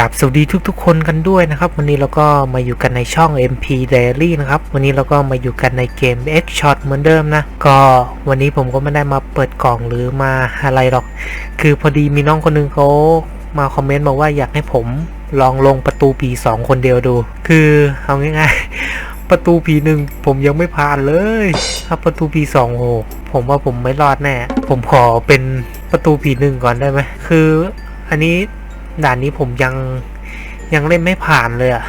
กับสวัสดีทุกๆ คนกันด้วยนะครับ วันนี้เราก็มาอยู่กันในช่อง MP Diary นะครับ วันนี้เราก็มาอยู่กันในเกม X Shot เหมือนเดิมนะ ก็วันนี้ผมก็ไม่ได้มาเปิดกล่องหรือมาอะไรหรอก คือพอดีมีน้องคนหนึงเขามาคอมเมนต์บอกว่าอยากให้ผมลองลงประตูผีสองคนเดียวดู คือเอาง่ายๆ ประตูผีหนึ่งผมยังไม่ผ่านเลยถ้าประตูผีสองโหผมว่าผมไม่รอดแน่ ผมขอเป็นประตูผีหนึ่งก่อนได้ไหมคืออันนี้ ด่านนี้ผมยังยังเล่นไม่ผ่านเลยอะ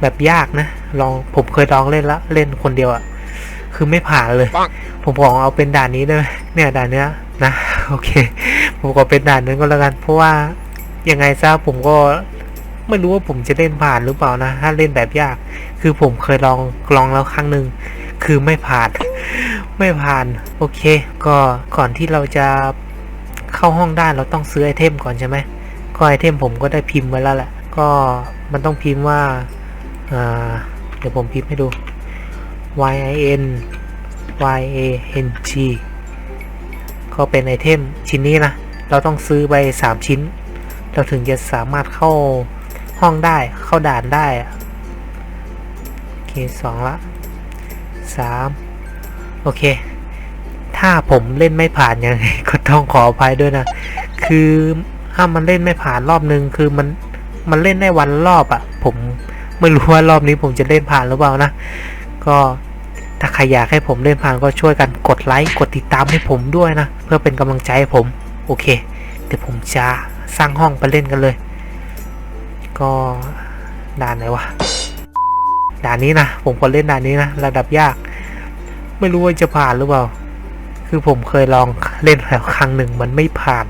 แบบยากนะ ลองผมเคยลองเล่นละเล่นคนเดียวอะคือไม่ผ่านเลย ผมขอเอาเป็นด่านนี้ได้ไหมเนี่ยด่านเนี้ยนะโอเค ผมขอเป็นด่านนั้นก็แล้วกัน เพราะว่ายังไงซะผมก็ไม่รู้ว่าผมจะเล่นผ่านหรือเปล่านะ ถ้าเล่นแบบยาก คือผมเคยลองลองแล้วครั้งหนึ่งคือไม่ผ่าน ไม่ผ่าน โอเค ก็ก่อนที่เราจะเข้าห้องได้เราต้องซื้อไอเทมก่อนใช่ไหม ก็ไอเทมผมก็ได้พิมพ์ไว้แล้วแหละ ก็มันต้องพิมพ์ว่าอ่าเดี๋ยวผมพิมพ์ให้ดู y i n y a n g ก็เป็นไอเทมชิ้นนี้นะ เราต้องซื้อไปสามชิ้น เราถึงจะสามารถเข้าห้องได้ เข้าด่านได้อะโอเคสองละสามโอเค ถ้าผมเล่นไม่ผ่านยังไงก็ต้องขออภัยด้วยนะ คือ ถ้ามันเล่นไม่ผ่านรอบนึงคือมันมันเล่นได้วันรอบอะ่ะ ผมไม่รู้ว่ารอบนี้ผมจะเล่นผ่านหรือเปล่านะ ก็ถ้าใครอยากให้ผมเล่นผ่านก็ช่วยกันกดไลค์กดติดตามให้ผมด้วยนะ เพื่อเป็นกำลังใจให้ผมโอเค เดี๋ยวผมจะสร้างห้องไปเล่นกันเลย ก็ด่านไหนวะด่านนี้นะผมก็เล่นด่านนี้นะระดับยาก ไม่รู้ว่าจะผ่านหรือเปล่า คือผมเคยลองเล่นแล้วครั้งหนึ่งมันไม่ผ่าน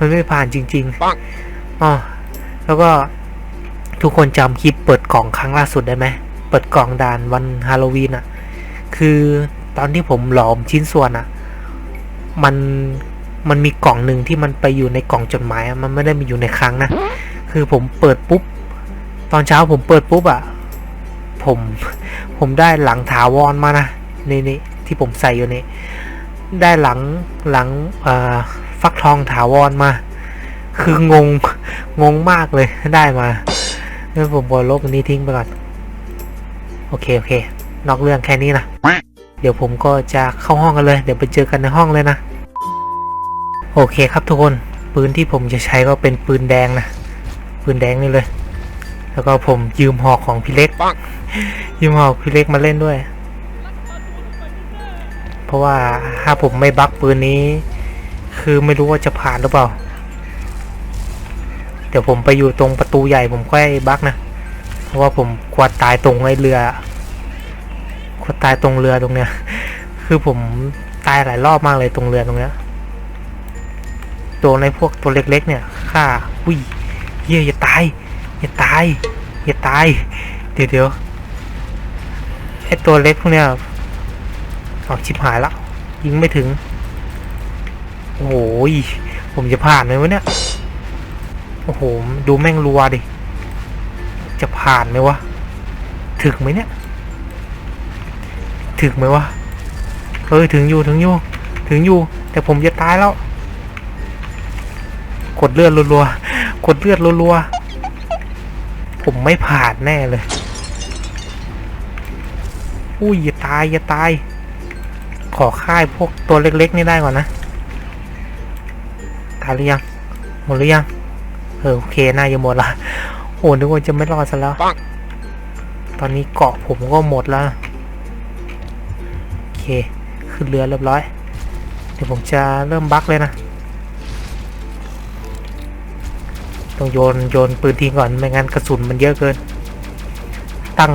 มันไม่ผ่านจริงๆอ๋อแล้วก็ทุกคนจำคลิปเปิดกล่องครั้งล่าสุดได้ไหม เปิดกล่องด่านวันฮาโลวีนอะคือตอนที่ผมหลอมชิ้นส่วนอะมันมันมีกล่องหนึ่งที่มันไปอยู่ในกล่องจดหมายอะมันไม่ได้มีอยู่ในครั้งนะ คือผมเปิดปุ๊บ ตอนเช้าผมเปิดปุ๊บอะผมผมได้หลังถาวรมานะนี่นี่ที่ผมใส่อยู่นี่ได้หลังหลังเอ่อ ฟักทองถาวรมา คืองง งงมากเลยได้มางั้นผมบอลบอันนี้ทิ้งไปก่อน โอเค โอเค นอกเรื่องแค่นี้นะ เดี๋ยวผมก็จะเข้าห้องกันเลย เดี๋ยวไปเจอกันในห้องเลยนะ โอเคครับทุกคน ปืนที่ผมจะใช้ก็เป็นปืนแดงนะ ปืนแดงนี่เลย แล้วก็ผมยืมหอกของพี่เล็ก ยืมหอกพี่เล็กมาเล่นด้วย เพราะว่าถ้าผมไม่บักปืนนี้ คือไม่รู้ว่าจะผ่านหรือเปล่า เดี๋ยวผมไปอยู่ตรงประตูใหญ่ผมค่อยบักนะ เพราะว่าผมกวาดตายตรงไอ้เรือกวาดตายตรงเรือตรงเนี้ย คือผมตายหลายรอบมากเลยตรงเรือตรงเนี้ย ตัวในพวกตัวเล็ก ๆ เนี่ยฆ่าอุ้ยเฮียอย่าตาย อย่าตาย อย่าตาย เดี๋ยวเดี๋ยวไอตัวเล็กพวกเนี้ยออกชิบหายแล้วยิงไม่ถึง โอ้โหผมจะผ่านไหมวะเนี่ย โอ้โห ดูแม่งรัวดิ จะผ่านไหมวะ ถึงไหมเนี่ย ถึงไหมวะ เฮ้ย ถึงอยู่ถึงอยู่ ถึงอยู่ แต่ผมจะตายแล้ว กดเลือดรัวๆ กดเลือดรัวๆ ผมไม่ผ่านแน่เลย อุ้ยอย่าตายอย่าตาย ขอค่ายพวกตัวเล็กๆ นี่ได้ก่อนนะ หรือยังหมดหรือยังเออโอเคน่าจะหมดละโอ้นึกว่าจะไม่รอดซะแล้ว ตอนนี้เกาะผมก็หมดแล้วโอเคขึ้นเรือเรียบร้อย เดี๋ยวผมจะเริ่มบักเลยนะต้องโยนโยนปืนทิ้งก่อนไม่งั้นกระสุนมันเยอะเกิน ตั้ง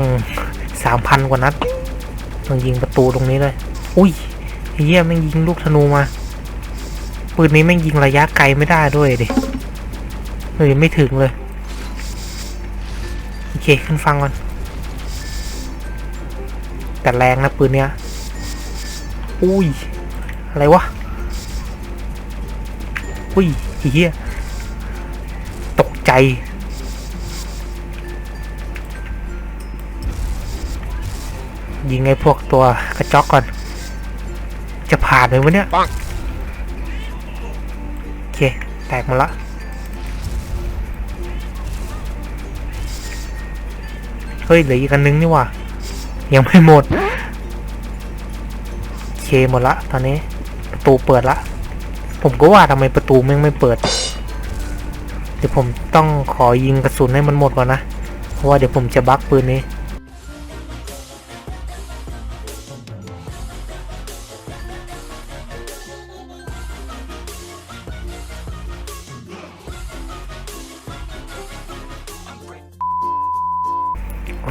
สามพันกว่านัดต้องยิงประตูตรงนี้เลย อุ้ยไอ้เหี้ยแม่งยิงลูกธนูมา ปืนนี้แม่งยิงระยะไกลไม่ได้ด้วยดิเลยไม่ถึงเลย โอเค ขึ้นฟังก่อน แต่แรงนะปืนเนี้ย อุ้ย อะไรวะ อุ้ยเหี้ยตกใจยิงไอ้พวกตัวกระจอกก่อน จะผ่านไหมวะเนี่ย เค แตกหมดละเฮ้ยเหลืออีกอันนึงนี่ว่ะยังไม่หมดเคหมดละตอนนี้ประตูเปิดละ ผมก็ว่าทำไมประตูแม่งไม่เปิด เดี๋ยวผมต้องขอยิงกระสุนให้มันหมดก่อนนะ เพราะว่าเดี๋ยวผมจะบักปืนนี้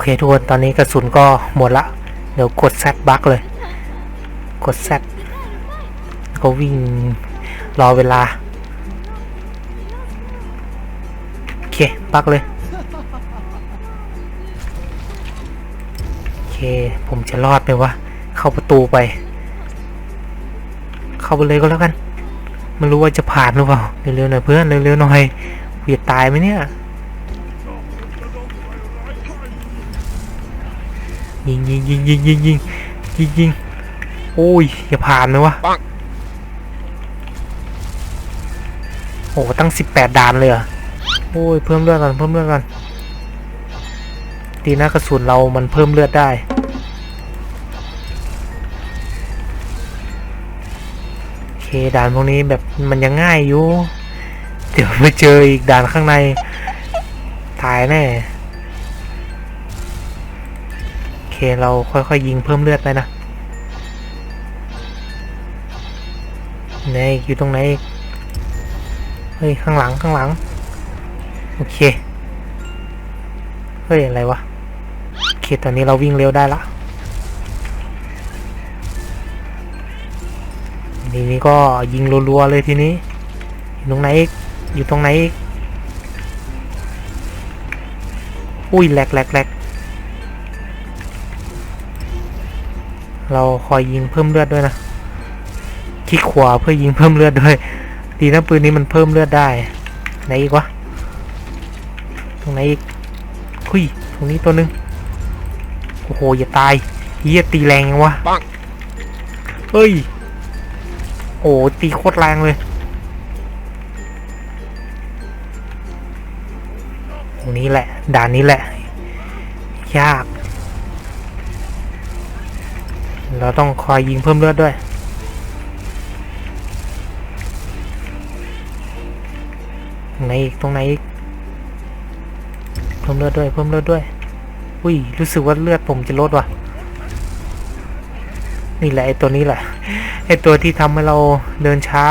เคทุกคนตอนนี้กระสุนก็หมดละ เดี๋ยวกดแซดบักเลย กดแซดก็วิ่งรอเวลา โอเค บักเลย โอเค ผมจะรอดไหมวะ เข้าประตูไป เข้าไปเลยก็แล้วกัน ไม่รู้ว่าจะผ่านหรือเปล่า เร็วๆหน่อยเพื่อน เร็วๆหน่อยกูจะตายไหมเนี่ย ยิงยิงยิงยิงยิงยิงยิงยิงโอ้ยอย่าผ่านไหมวะโอ้ตั้งสิบแปดด่านเลยเหรอโอ้ยเพิ่มเลือดก่อนเพิ่มเลือดก่อนดีนะกระสุนเรามันเพิ่มเลือดได้โอเคด่านพวกนี้แบบมันยังง่ายอยู่ เดี๋ยวไปเจออีกด่านข้างในตายแน่ เคเราค่อยๆยิงเพิ่มเลือดไปนะไหนอยู่ตรงไหนเฮ้ยข้างหลังข้างหลัง โอเค เฮ้ย อะไรวะโอเคตอนนี้เราวิ่งเร็วได้ละทีนี้ก็ยิงรัวๆเลยทีนี้ อยู่ตรงไหนอีกอยู่ตรงไหนอีกอุ้ยแหลกแหลกแหลก เราคอยยิงเพิ่มเลือดด้วยนะคลิกขวาเพื่อยิงเพิ่มเลือดด้วยดีนะปืนนี้มันเพิ่มเลือดได้ไหนอีกวะตรงไหนอีกคุยตรงนี้ตัวนึงโอ้โหอย่าตายเฮียตีแรงยังวะปังเฮ้ยโอ้ตีโคตรแรงเลยตรงนี้แหละด่านนี้แหละยาก เราต้องคอยยิงเพิ่มเลือดด้วยตรงไหนอีกตรงไหนอีกเพิ่มเลือดด้วย เพิ่มเลือดด้วย อุ้ย รู้สึกว่าเลือดผมจะลดว่ะ นี่แหละไอตัวนี้แหละ ไอตัวที่ทำให้เราเดินช้า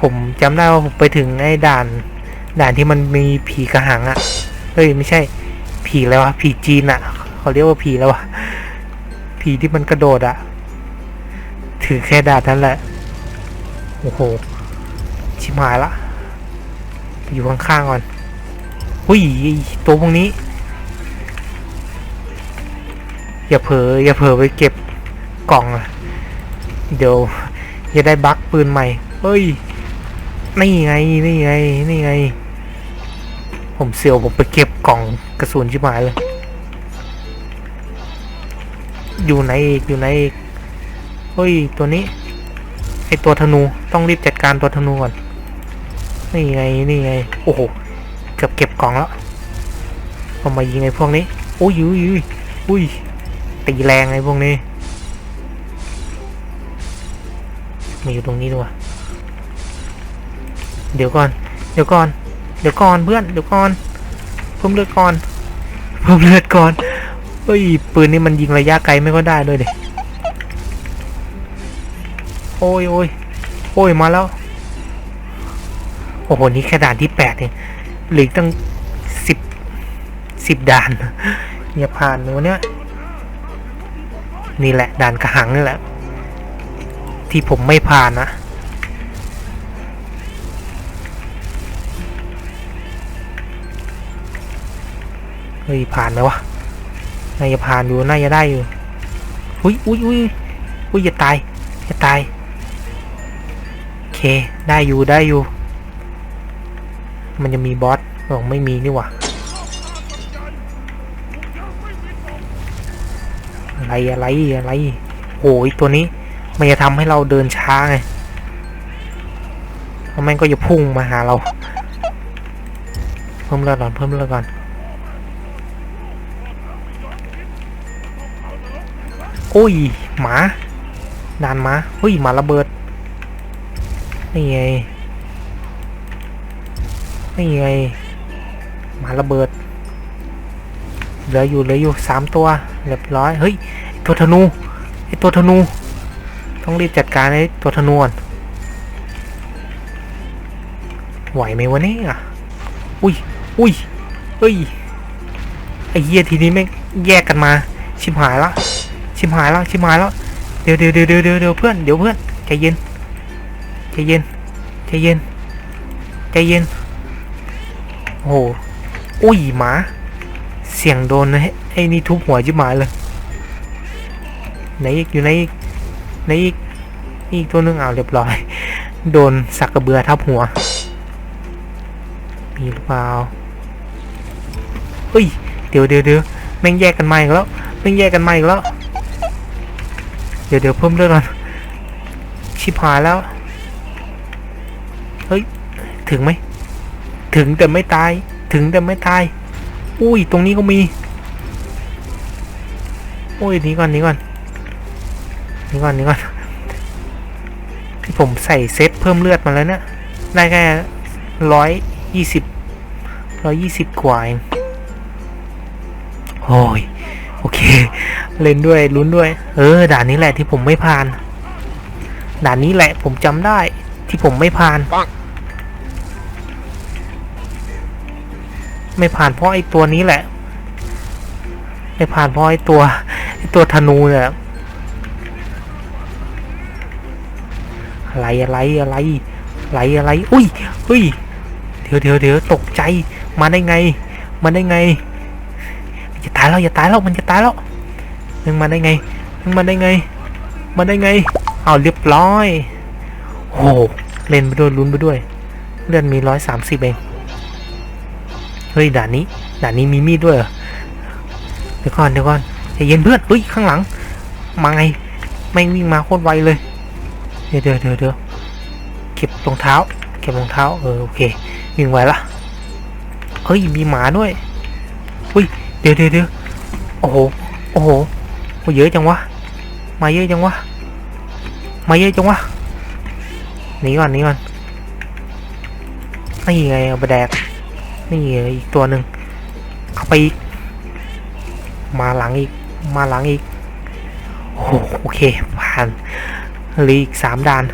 ผมจำได้ว่าผมไปถึงไอ้ด่าน ด่านที่มันมีผีกระหังอะ่ะเฮ้ยไม่ใช่ผีแล้ววะผีจีนอะ เขาเรียกว่าผีแล้ววะผีที่มันกระโดดอะถือแค่ดานนั้นแหละ โอ้โห ชิบหายละอยู่ข้างๆก่อนหุ้ยตัวพวกนี้ อย่าเผลออย่าเผลอไปเก็บกล่องอะเดี๋ยวจะได้บั๊กปืนใหม่เฮ้ย นี่ไง นี่ไง นี่ไง ผมเสียวผมไปเก็บกล่องกระสุนชิบหายเลย อยู่ไหนอีกอยู่ไหนอีกเฮ้ยตัวนี้ไอตัวธนูต้องรีบจัดการตัวธนูก่อนนี่ไงนี่ไงโอ้โหเกือบเก็บกล่องแล้วผมมายิงไอ้พวกนี้โอ้ยอุ้ยอุ้ยอุ้ยตีแรงไอ้พวกนี้มาอยู่ตรงนี้ด้วยเดี๋ยวก่อน เดี๋ยวก่อน เดี๋ยวก่อนเพื่อน เดี๋ยวก่อน เพิ่มเลือดก่อน เพิ่มเลือดก่อน เฮ้ย ปืนนี้มันยิงระยะไกลไม่ก็ได้ด้วยเด็โอ้ยโอ้ยโอ้ยมาแล้ว โอ้โห นี่แค่ด่านที่แปดเองเหลืออกตั้งสิบสิบด่านอย่าผ่านหนูเนี่ยนี่แหละด่านกระหังนี่แหละ ที่ผมไม่ผ่านนะเฮ้ยผ่านไหมวะ น่าจะผ่านอยู่น่าจะได้อยู่อุ้ยอุ้ยอุ้ยอุ้ยอย่าตายอย่าตายโอเคได้อยู่ได้อยู่ มันจะมีบอสบอกไม่มีนี่หว่าอะไรอะไรอะไรโอ้ยตัวนี้มันจะทำให้เราเดินช้าไงแล้วมันก็จะพุ่งมาหาเราผพิ่มเลือดก่อนเพิ่มเลือดก่อน โอ้ย หมาดานหมาเฮ้ยหมาระเบิด นี่ไง นี่ไง หมาระเบิด เหลืออยู่เหลืออยู่สามตัว เรียบร้อย เฮ้ย ตัวธนู ไอตัวธนู ต้องรีบจัดการไอตัวธนูก่อนไหวไหมวะเนี่ยอุ้ย อุ้ยเฮ้ย ไอเหี้ยทีนี้แม่งแยกกันมา ชิมหายละ ชิมหายและชิมหายแล้วเดี๋ยวเดี๋ยวเดี๋ยวเดี๋ยวเดี๋ยวเพื่อนเดี๋ยวเพื่อนใจเย็นใจเย็นใจเย็นใจเย็นโอ้โหอุ้ยหมา เสียงโดนไอ้นี่ทุบหัวจิบหมายเลยไหนอีกอยู่ไหนอีกไหนอีกนี่อีกตัวนึงเอาเรียบร้อย โดนสักกระเบือทับหัว มีหรือเปล่าเฮ้ยเดี๋ยวเดี๋ยวเดี๋ยวแม่งแยกกันมาอีกแล้วแม่งแยกกันมาอีกแล้ว เดี๋ยวเดี๋ยวเพิ่มเลือดก่อนชิบหายแล้ว เฮ้ย ถึงไหม ถึงแต่ไม่ตาย ถึงแต่ไม่ตาย อุ้ย ตรงนี้ก็มีโอ้ยนีก่อนนีก่อนนีก่อนนีก่อน ที่ผมใส่เซตเพิ่มเลือดมาแล้วเนี่ยได้แค่ร้อยยี่สิบร้อยยี่สิบกว่าเองโอ้ย โอเค เล่นด้วยลุ้นด้วย เออ ด่านนี้แหละที่ผมไม่ผ่าน ด่านนี้แหละผมจำได้ที่ผมไม่ผ่าน ไม่ผ่านเพราะไอ้ตัวนี้แหละ ไม่ผ่านเพราะไอ้ตัวไอ้ตัวธนูเนี่ยอะไรอะไรอะไรอะไรอะไร อุ้ยอุ้ยเดี๋ยวเดี๋ยวเดี๋ยวตกใจ มาได้ไง มาได้ไงจะตายแล้วอย่าตายแล้วมันจะตายแล้วมึงมาได้ไงมึงมาได้ไงมาได้ไงเอาเรียบร้อยโอ้โหเล่นไปด้วยลุ้นไปด้วย เลือดมีร้อยสามสิบเองเฮ้ยด่านนี้ด่านนี้มีมีดด้วยเดี๋ยวก่อนเดี๋ยวก่อนใจเย็นเพื่อนเฮ้ยข้างหลังมาไงแม่งวิ่งมาโคตรไวเลยเดี๋ยวเดี๋ยวเดี๋ยวเดี๋ยวเก็บรองเท้า เก็บรองเท้าเออโอเควิ่งไวละเฮ้ยมีหมาด้วยเฮ้ย เดี๋ยวเดี๋ยวเดียวโอ้โห โอ้โหเยอะจังวะ มาเยอะจังวะ มาเยอะจังวะ หนีก่อนหนีก่อน นี่ไงเอาไปแดก นี่อีกตัวหนึ่งเข้าไปอีก มาหลังอีก มาหลังอีก โอ้โหโอเค ผ่านลีกสามด่าน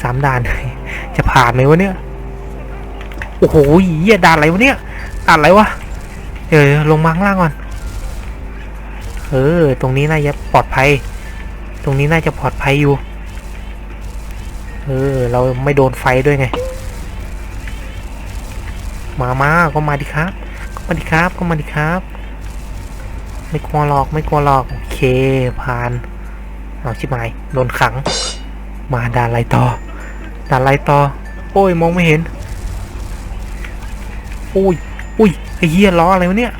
สามด่าน จะผ่านไหมวะเนี่ย โอ้โหเหี้ยด่านอะไรวะเนี่ยด่านอะไรวะ เดี๋ยวลงมาข้างล่างก่อน เออ ตรงนี้น่าจะปลอดภัย ตรงนี้น่าจะปลอดภัยอยู่ เออ เราไม่โดนไฟด้วยไง มามาก็มาดิครับ ก็มาดิครับ ก็มาดิครับ ไม่กลัวหรอก ไม่กลัวหรอก โอเค ผ่าน เอาชิบหาย โดนขัง มาด่านไรต่อ ด่านไรต่อ โอ้ย มองไม่เห็น อุ้ย อุ้ย เหี้ยล้ออะไรวะเนี่ย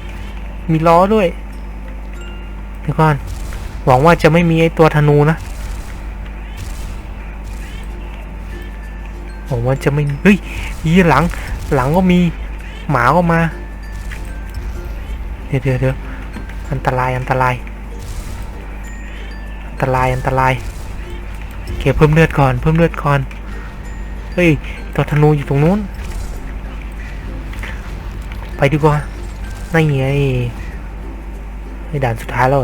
มีล้อด้วยเดี๋ยวก่อน หวังว่าจะไม่มีไอ้ตัวธนูนะหวังว่าจะไม่เฮ้ยยี่หลัง หลังก็มีหมาก็มา เดี๋ยวเดี๋ยวเดี๋ยวอันตรายอันตราย อันตรายอันตรายเก็บเพิ่มเลือดก่อน เพิ่มเลือดก่อน เฮ้ยตัวธนูอยู่ตรงนู้น ไปดีกว่านี่ไงไอ้ด่านสุดท้ายแล้ว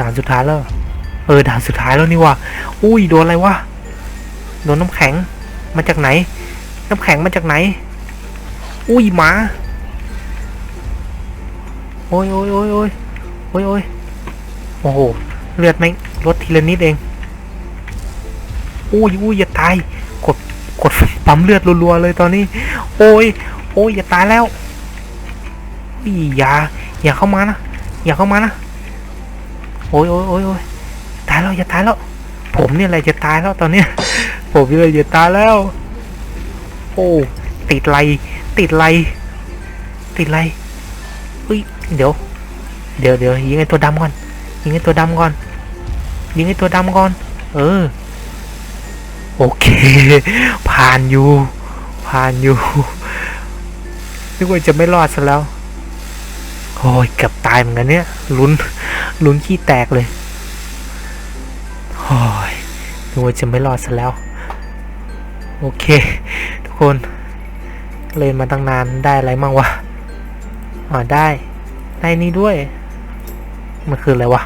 ด่านสุดท้ายแล้ว เออ ด่านสุดท้ายแล้วนี่ว่ะอุ้ยโดนอะไรวะโดนน้ำแข็งมาจากไหน น้ำแข็งมาจากไหน อุ้ยหมาโอ้ยโอ้ยโอ้ยโอ้ยโอ้ยโอ้ยโอ้โหเลือดแม่งลดทีละนิดเองอุ้ยอุ้ยอย่าตายกดกดปั๊มเลือดรัวๆเลยตอนนี้ โอ้ย โอ้ยอย่าตายแล้วอยอย่าอย่าเข้ามานะอย่าเข้ามานะโอ้ยโอ้ยโอ้ยโอ้ยตายแล้วอย่าตายแล้ว ผมเนี่ยอะไรจะตายแล้วตอนเนี้ยผมเนี่ยจะตายแล้ว โอ้ติดไรติดไรติดไรเฮ้ยเดี๋ยว เดี๋ยวเดี๋ยวยิงไอ้ตัวดำก่อนยิงไอ้ตัวดำก่อนยิงไอ้ตัวดำก่อน เออ โอเค ผ่านอยู่ ผ่านอยู่ นึกว่าจะไม่รอดซะแล้ว โอ้ยเกือบตายเหมือนกันเนี่ยลุ้นลุ้นขี้แตกเลยโอ้ยนึกว่าจะไม่รอดซะแล้ว โอเค ทุกคนเล่นมาตั้งนานได้อะไรมั่งวะอ๋อได้ได้นี่ด้วย มันคืออะไรวะ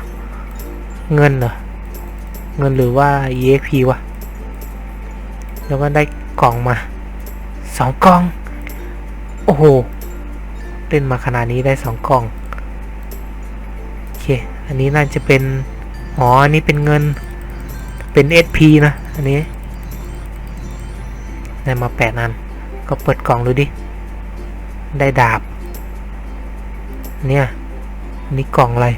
เงินเหรอ เงินหรือว่า EXP วะ แล้วก็ได้กล่องมาสองกล่อง โอ้โห เล่นมาขนาดนี้ได้สองกล่อง โอเค อันนี้น่าจะเป็น อ๋อ อันนี้เป็นเงิน เป็น SP นะ อันนี้ ได้มาแปดอัน ก็เปิดกล่องดูดิ ได้ดาบ เนี่ย นี่กล่องอะไร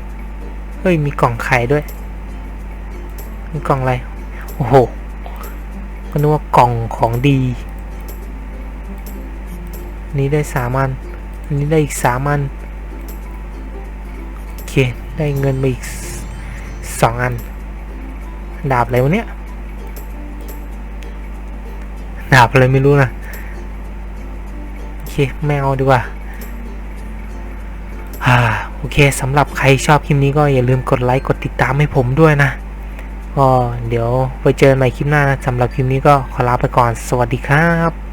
เฮ้ย มีกล่องไข่ด้วย มีกล่องอะไร โอ้โหก็นึกว่ากล่องของดี นี้ได้สามันอันนี้ได้อีกสามันโอเค ได้เงินมาอีกสองอัน ดาบอะไรวะเนี่ย ดาบอะไรไม่รู้นะ โอเค ไม่เอาดีกว่าอ่าโอเคสำหรับใครชอบคลิปนี้ก็อย่าลืมกดไลค์ กดติดตามให้ผมด้วยนะ ก็เดี๋ยวไปเจอกันใหม่คลิปหน้านะสำหรับคลิปนี้ก็ขอลาไปก่อน สวัสดีครับ